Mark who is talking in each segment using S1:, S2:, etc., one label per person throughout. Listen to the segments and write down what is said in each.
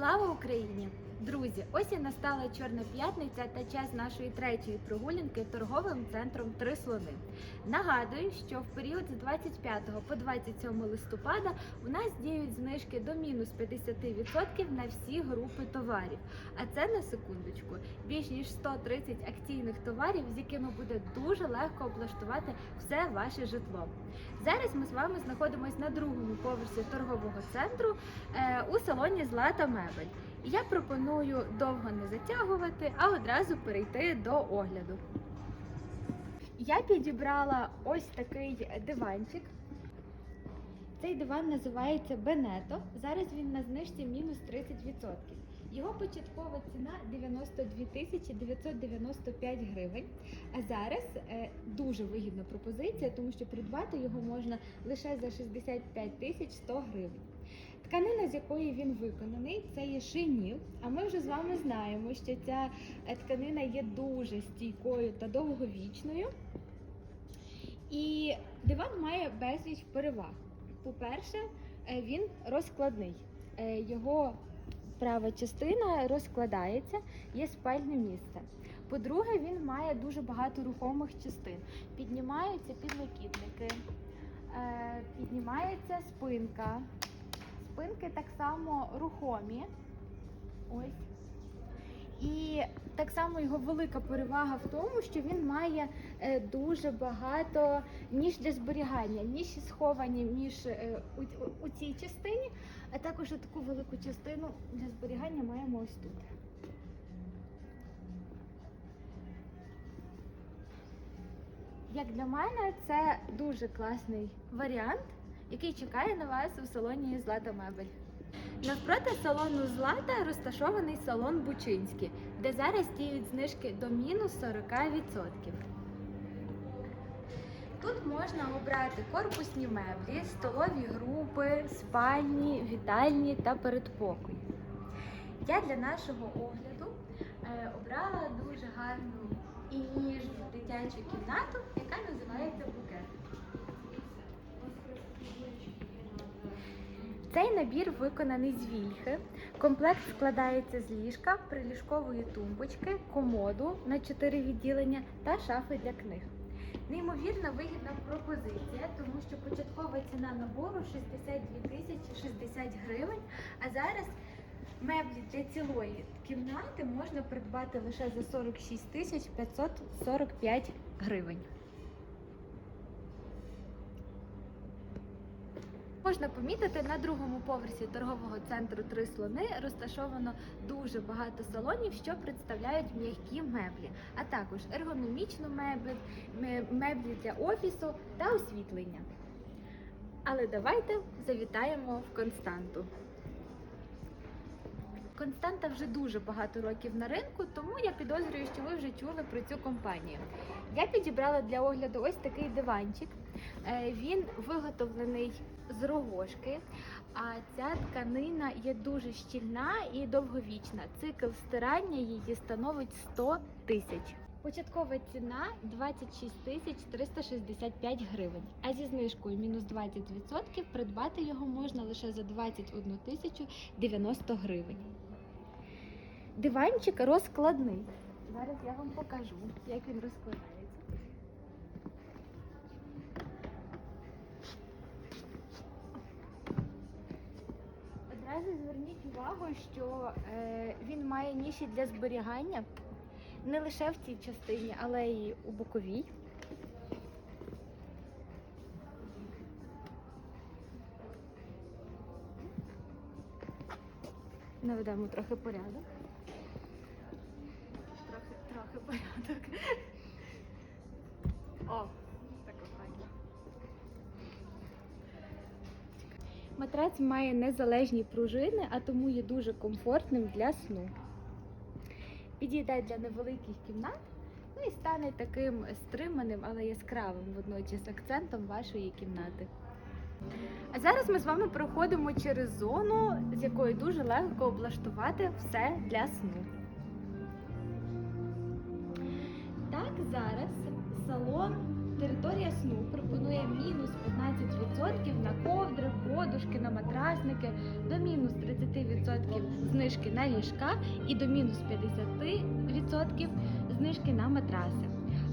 S1: Слава Україні! Друзі, ось і настала Чорна п'ятниця та час нашої третьої прогулянки торговим центром Три слони. Нагадую, що в період з 25 по 27 листопада у нас діють знижки до мінус 50% на всі групи товарів. А це на секундочку більш ніж 130 акційних товарів, з якими буде дуже легко облаштувати все ваше житло. Зараз ми з вами знаходимося на другому поверсі торгового центру е, у салоні Злата Мебель. Я пропоную довго не затягувати, а одразу перейти до огляду. Я підібрала ось такий диванчик. Цей диван називається Бенето. Зараз він на знижці мінус 30%. Його початкова ціна 92 тисячі 995 гривень. А зараз е, дуже вигідна пропозиція, тому що придбати його можна лише за 65 тисяч 100 гривень. Тканина, з якої він виконаний, це є шиніл. А ми вже з вами знаємо, що ця е, тканина є дуже стійкою та довговічною. І диван має безліч переваг. По-перше, е, він розкладний. Його права частина розкладається, є спальне місце. По-друге, він має дуже багато рухомих частин. Піднімаються підлокітники, е, піднімається спинка. Спинки так само рухомі. Ось. І так само його велика перевага в тому, що він має е, дуже багато ніж для зберігання, ніші сховані між е, у, у цій частині, а також таку велику частину для зберігання маємо ось тут. Як для мене, це дуже класний варіант, який чекає на вас у салоні Злата Мебель. Навпроти салону Злата розташований салон Бучинський, де зараз діють знижки до мінус 40%. Тут можна обрати корпусні меблі, столові групи, спальні, вітальні та передпокої. Я для нашого огляду е, обрала дуже гарну і ніжну дитячу кімнату, яка називається букет. Цей набір виконаний з вільхи. Комплект складається з ліжка, приліжкової тумбочки, комоду на 4 відділення та шафи для книг. Неймовірно вигідна пропозиція, тому що початкова ціна набору 62 тисячі 60 гривень, а зараз меблі для цілої кімнати можна придбати лише за 46 тисяч 545 гривень. Можна помітити, на другому поверсі торгового центру Три слони розташовано дуже багато салонів, що представляють м'які меблі, а також ергономічну мебель, ме- меблі для офісу та освітлення. Але давайте завітаємо в Константу. Константа вже дуже багато років на ринку, тому я підозрюю, що ви вже чули про цю компанію. Я підібрала для огляду ось такий диванчик. Е, Він виготовлений з рогожки, а ця тканина є дуже щільна і довговічна. Цикл стирання її становить 100 тисяч. Початкова ціна 26 тисяч 365 гривень, а зі знижкою мінус 20% придбати його можна лише за 21 тисячу 90 гривень. Диванчик розкладний. Зараз я вам покажу, як він розкладається. Одразу зверніть увагу, що е, він має ніші для зберігання не лише в цій частині, але й у боковій. Наведемо трохи порядок. Трохи, трохи порядок. О, Матрац має незалежні пружини, а тому є дуже комфортним для сну. Підійде для невеликих кімнат, ну і стане таким стриманим, але яскравим водночас акцентом вашої кімнати. А зараз ми з вами проходимо через зону, з якої дуже легко облаштувати все для сну. Так, зараз салон Територія сну пропонує мінус 15% подушки, на матрасники, до мінус 30% знижки знижки на ліжка і до мінус 50% знижки на матраси.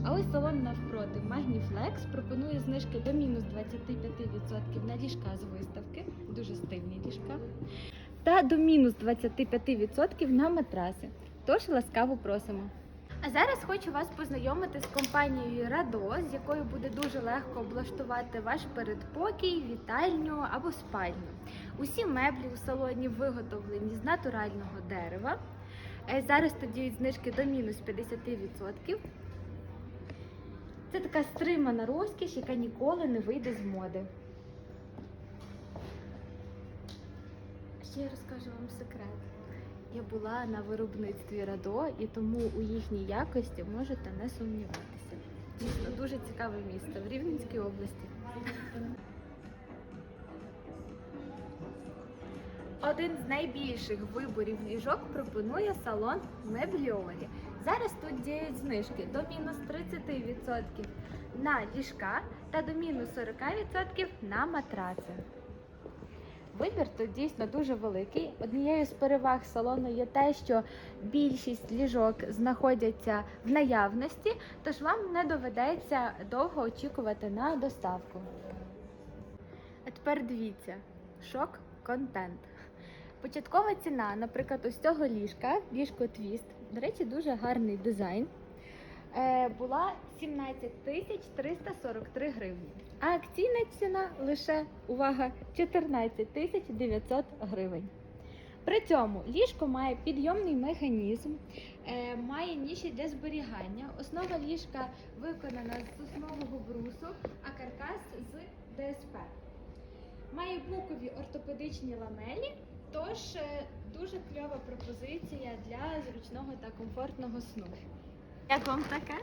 S1: А ось салон навпроти Magniflex пропонує знижки до мінус 25% на ліжка з виставки, дуже стильні ліжка, та до мінус 25% на матраси. Тож ласкаво просимо. А зараз хочу вас познайомити з компанією Радо, з якою буде дуже легко облаштувати ваш передпокій, вітальню або спальню. Усі меблі у салоні виготовлені з натурального дерева. Е, Зараз діють знижки до мінус 50%. Це така стримана розкіш, яка ніколи не вийде з моди. Ще я розкажу вам секрет. Я була на виробництві Радо і тому у їхній якості можете не сумніватися. Дійсно, дуже цікаве місто в Рівненській області. Один з найбільших виборів ліжок пропонує салон Мебліорі. Зараз тут діють знижки до мінус 30% на ліжка та до мінус 40% на матраци. Вибір тут дійсно дуже великий. Однією з переваг салону є те, що більшість ліжок знаходяться в наявності, тож вам не доведеться довго очікувати на доставку. А тепер дивіться, шок контент. Початкова ціна, наприклад, ось цього ліжка, ліжко твіст, до речі, дуже гарний дизайн. Е, Була 17 тисяч 343 гривні. А акційна ціна лише увага 14 тисяч 900 гривень. При цьому ліжко має підйомний механізм, е, має ніші для зберігання. Основа ліжка виконана з соснового брусу, а каркас з ДСП. Має букові ортопедичні ламелі, тож е, дуже кльова пропозиція для зручного та комфортного сну. Як вам таке?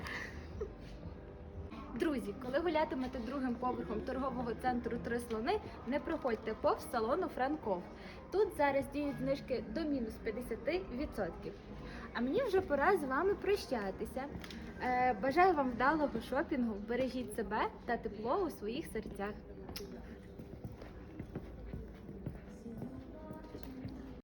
S1: Друзі, коли гулятимете другим поверхом торгового центру Три слони, не проходьте повз салону Франков. Тут зараз діють знижки до мінус 50%. А мені вже пора з вами прощатися. Е, Бажаю вам вдалого шопінгу, бережіть себе та тепло у своїх серцях.